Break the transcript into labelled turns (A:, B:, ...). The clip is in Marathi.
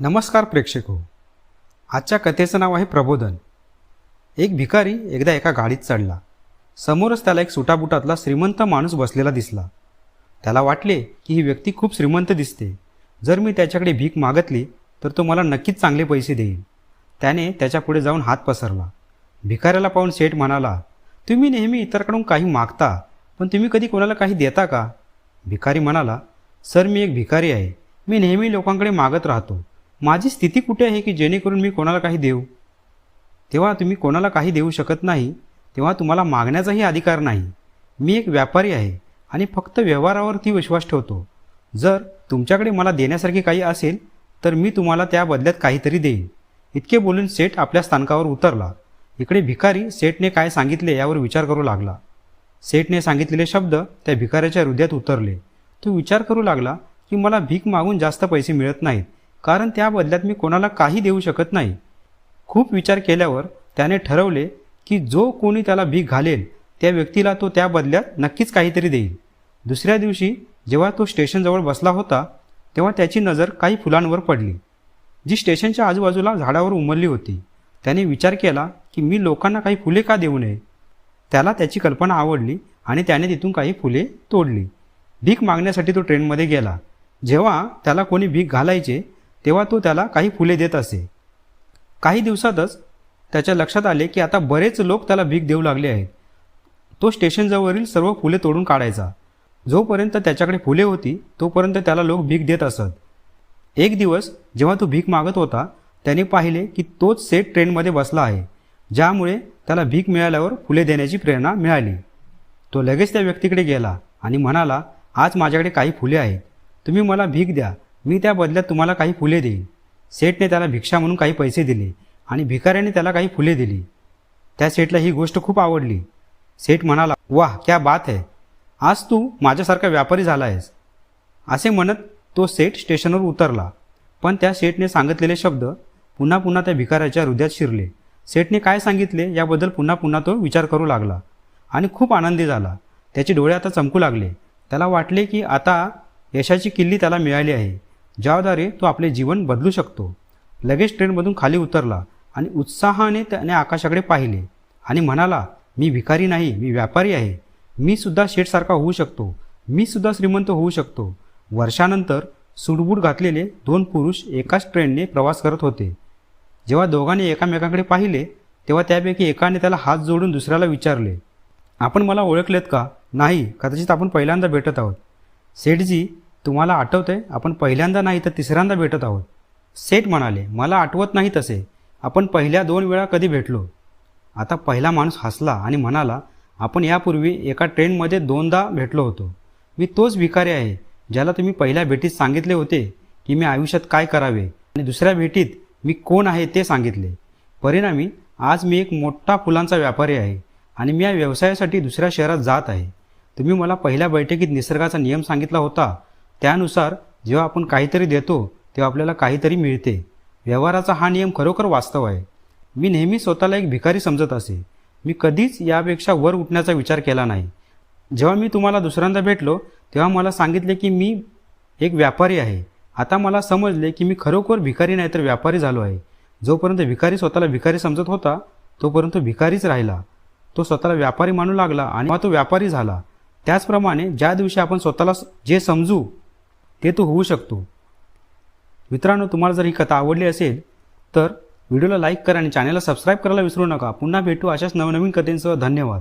A: नमस्कार प्रेक्षक हो. आजच्या कथेचं नाव आहे प्रबोधन. एक भिकारी एकदा एका गाडीत चढला. समोरच त्याला एक सुटाबुटातला श्रीमंत माणूस बसलेला दिसला. त्याला वाटले की ही व्यक्ती खूप श्रीमंत दिसते. जर मी त्याच्याकडे भीक मागतली तर तो मला नक्कीच चांगले पैसे देईल. त्याने त्याच्यापुढे जाऊन हात पसरला. भिकाऱ्याला पाहून सेठ म्हणाला तुम्ही नेहमी इतरकडून काही मागता पण तुम्ही कधी कोणाला काही देता का? भिकारी म्हणाला सर मी एक भिकारी आहे. मी नेहमी लोकांकडे मागत राहतो. माझी स्थिती कुठे आहे की जेणेकरून मी कोणाला काही देऊ? तेव्हा तुम्ही कोणाला काही देऊ शकत नाही तेव्हा तुम्हाला मागण्याचाही अधिकार नाही. मी एक व्यापारी आहे आणि फक्त व्यवहारावरती विश्वास ठेवतो. जर तुमच्याकडे मला देण्यासारखे काही असेल तर मी तुम्हाला त्या बदल्यात काहीतरी देईन. इतके बोलून सेठ आपल्या स्थानकावर उतरला. इकडे भिकारी सेठने काय सांगितले यावर विचार करू लागला. सेठने सांगितलेले शब्द त्या भिकाऱ्याच्या हृदयात उतरले. तो विचार करू लागला की मला भीक मागून जास्त पैसे मिळत नाहीत. कारण त्या बदल्यात मी कोणाला काही देऊ शकत नाही. खूप विचार केल्यावर त्याने ठरवले की जो कोणी त्याला भीक घालेल त्या व्यक्तीला तो त्या बदल्यात नक्कीच काहीतरी देईल. दुसऱ्या दिवशी जेव्हा तो स्टेशनजवळ बसला होता तेव्हा त्याची नजर काही फुलांवर पडली. जी स्टेशनच्या आजूबाजूला झाडावर उमरली होती. त्याने विचार केला की मी लोकांना काही फुले का देऊ नये? त्याला त्याची कल्पना आवडली आणि त्याने तिथून काही फुले तोडली. भीक मागण्यासाठी तो ट्रेनमध्ये गेला. जेव्हा त्याला कोणी भीक घालायचे तेव्हा तो त्याला काही फुले देत असे. काही दिवसातच त्याच्या लक्षात आले की आता बरेच लोक त्याला भीक देऊ लागले आहेत. तो स्टेशनजवळील सर्व फुले तोडून काढायचा. जोपर्यंत त्याच्याकडे फुले होती तोपर्यंत त्याला लोक भीक देत असत. एक दिवस जेव्हा तो भीक मागत होता त्याने पाहिले की तोच सेट ट्रेनमध्ये बसला आहे ज्यामुळे त्याला भीक मिळाल्यावर फुले देण्याची प्रेरणा मिळाली. तो लगेच त्या व्यक्तीकडे गेला आणि म्हणाला आज माझ्याकडे काही फुले आहेत. तुम्ही मला भीक द्या. मी त्या बदल्यात तुम्हाला काही फुले देईन. सेठने त्याला भिक्षा म्हणून काही पैसे दिले आणि भिकाऱ्याने त्याला काही फुले दिली. त्या सेठला ही गोष्ट खूप आवडली. सेठ म्हणाला वाह क्या बात है. आज तू माझ्यासारखा व्यापारी झाला आहेस असे म्हणत तो सेठ स्टेशनवर उतरला. पण त्या सेठने सांगितलेले शब्द पुन्हा पुन्हा त्या भिकाऱ्याच्या हृदयात शिरले. सेठने काय सांगितले याबद्दल पुन्हा पुन्हा तो विचार करू लागला आणि खूप आनंदी झाला. त्याचे डोळे आता चमकू लागले. त्याला वाटले की आता यशाची किल्ली त्याला मिळाली आहे. ज्याद्वारे तो आपले जीवन बदलू शकतो. लगेच ट्रेनमधून खाली उतरला आणि उत्साहाने त्याने आकाशाकडे पाहिले आणि म्हणाला मी भिकारी नाही मी व्यापारी आहे. मी सुद्धा शेठसारखा होऊ शकतो. मी सुद्धा श्रीमंत होऊ शकतो. वर्षानंतर सुडबूड घातलेले दोन पुरुष एकाच ट्रेनने प्रवास करत होते. जेव्हा दोघांनी एकामेकांकडे पाहिले तेव्हा त्यापैकी एकाने त्याला हात जोडून दुसऱ्याला विचारले आपण मला ओळखलेत का? नाही कदाचित आपण पहिल्यांदा भेटत आहोत. सेठजी तुम्हाला आठवते आपण पहिल्यांदा नाही तर तिसऱ्यांदा भेटत आहोत. सेठ म्हणाले मला आठवत नाही तसे. आपण पहिल्या दोन वेळा कधी भेटलो? आता पहिला माणूस हसला आणि म्हणाला आपण यापूर्वी एका ट्रेनमध्ये दोनदा भेटलो होतो. मी तोच भिकारी आहे ज्याला तुम्ही पहिल्या भेटीत सांगितले होते की मी आयुष्यात काय करावे आणि दुसऱ्या भेटीत मी कोण आहे ते सांगितले. परिणामी आज मी एक मोठा फुलांचा व्यापारी आहे आणि मी या व्यवसायासाठी दुसऱ्या शहरात जात आहे. तुम्ही मला पहिल्या बैठकीत निसर्गाचा नियम सांगितला होता त्यानुसार जेव्हा आपण काहीतरी देतो तेव्हा आपल्याला काहीतरी मिळते. व्यवहाराचा हा नियम खरोखर वास्तव आहे. मी नेहमी स्वतःला एक भिकारी समजत असे. मी कधीच यापेक्षा वर उठण्याचा विचार केला नाही. जेव्हा मी तुम्हाला दुसऱ्यांदा भेटलो तेव्हा मला सांगितले की मी एक व्यापारी आहे. आता मला समजले की मी खरोखर भिकारी नाही तर व्यापारी झालो आहे. जोपर्यंत भिकारी स्वतःला भिकारी समजत होता तोपर्यंत भिकारीच राहिला. तो स्वतःला व्यापारी मानू लागला आणि मग तो व्यापारी झाला. त्याचप्रमाणे ज्या दिवशी आपण स्वतःला जे समजू ते तो होऊ शकतो. मित्रांनो तुम्हाला जर ही कथा आवडली असेल तर व्हिडिओला लाईक करा आणि चॅनलला सबस्क्राईब करायला विसरू नका. पुन्हा भेटू अशाच नवनवीन कथेंसह. धन्यवाद.